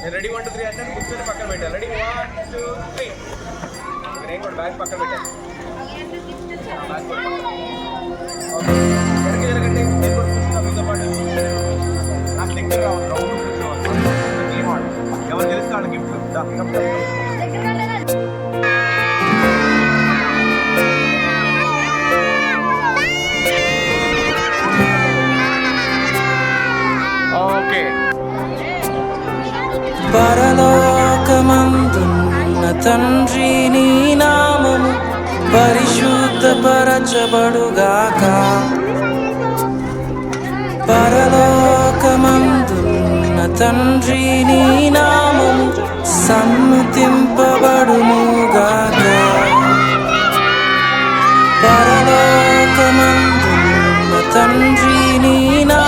నేను ready one two three అంటే కూర్చొని పక్కన పెట్టాను రెడీ వన్ టూ త్రీ నేను కూడా బ్యాగ్ పక్కన పెట్టాను ఓకే వెనక్కి జరగండి నేను కూడా కూర్చున్నా మీతో పాటు. నాకు దగ్గర రావాలి. రౌండ్ కూర్చోవాలి. ఎవరు గెలిస్తే గిఫ్ట్ పరలోకమందున్న తండ్రి నీ నామము పరిశుద్ధపరచబడుగాక. పరలోకమందున్న తండ్రి నీ నామము సన్నుతింపబడునుగాక. పరలోకమందున్న తండ్రి నీ నామము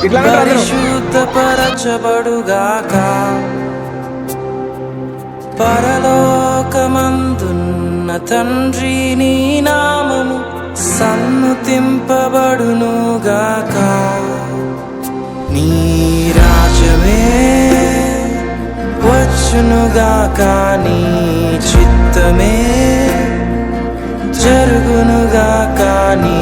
పరిశుద్ధపరచబడుగాక. పరలోకమందున్న తండ్రి నీ నామము సన్నుతింపబడునుగాక. నీ రాజమే వచ్చునుగాక నీ చిత్తమే జరుగునుగాక నీ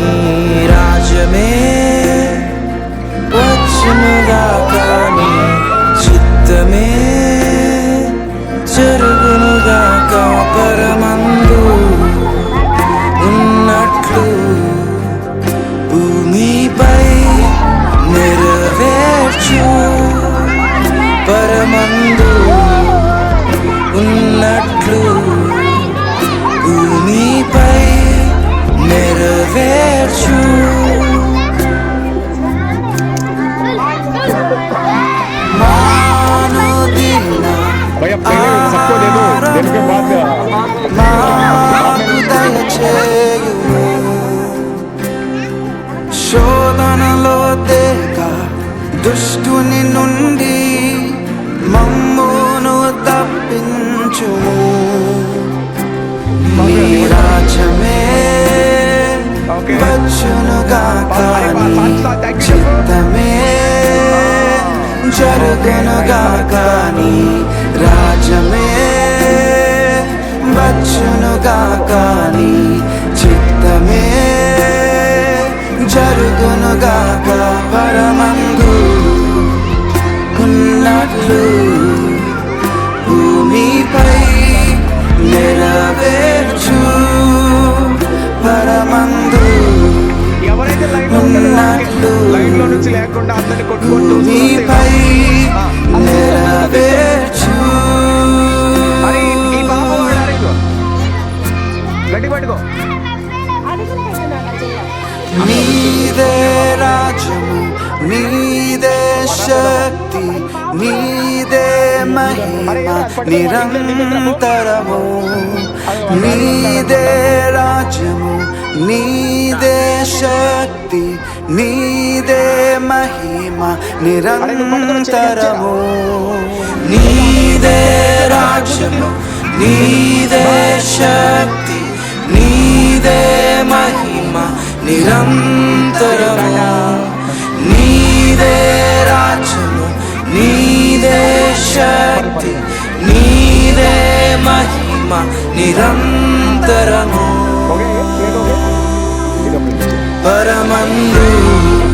నందు ఉన్నట్లు భూమిపై నెరవేర్చు. శోధనలో దేగా దుష్టుని నుండి మమ్మును తప్పించుము నీ రాజ్యమే. వచ్చునుగా కానీ. చిత్తమే జరుగునుగా కానీ రాజ్యమే వచ్చునుగా కానీ భూమిపై నెరవేర్చు. నీదే రాజ్యము నీదే శక్తి నీదే మహిమ నిరంతరము. నీదే రాజ్యము నీదే శక్తి నీదే మహిమ నిరంతరము. నీదే రాజ్యము నీదే శక్తి నీదే మహిమ నిరంతరము. నీదే రాజ్యము నీదే శక్తి నీదే మహిమ నిరంతరము. paramandu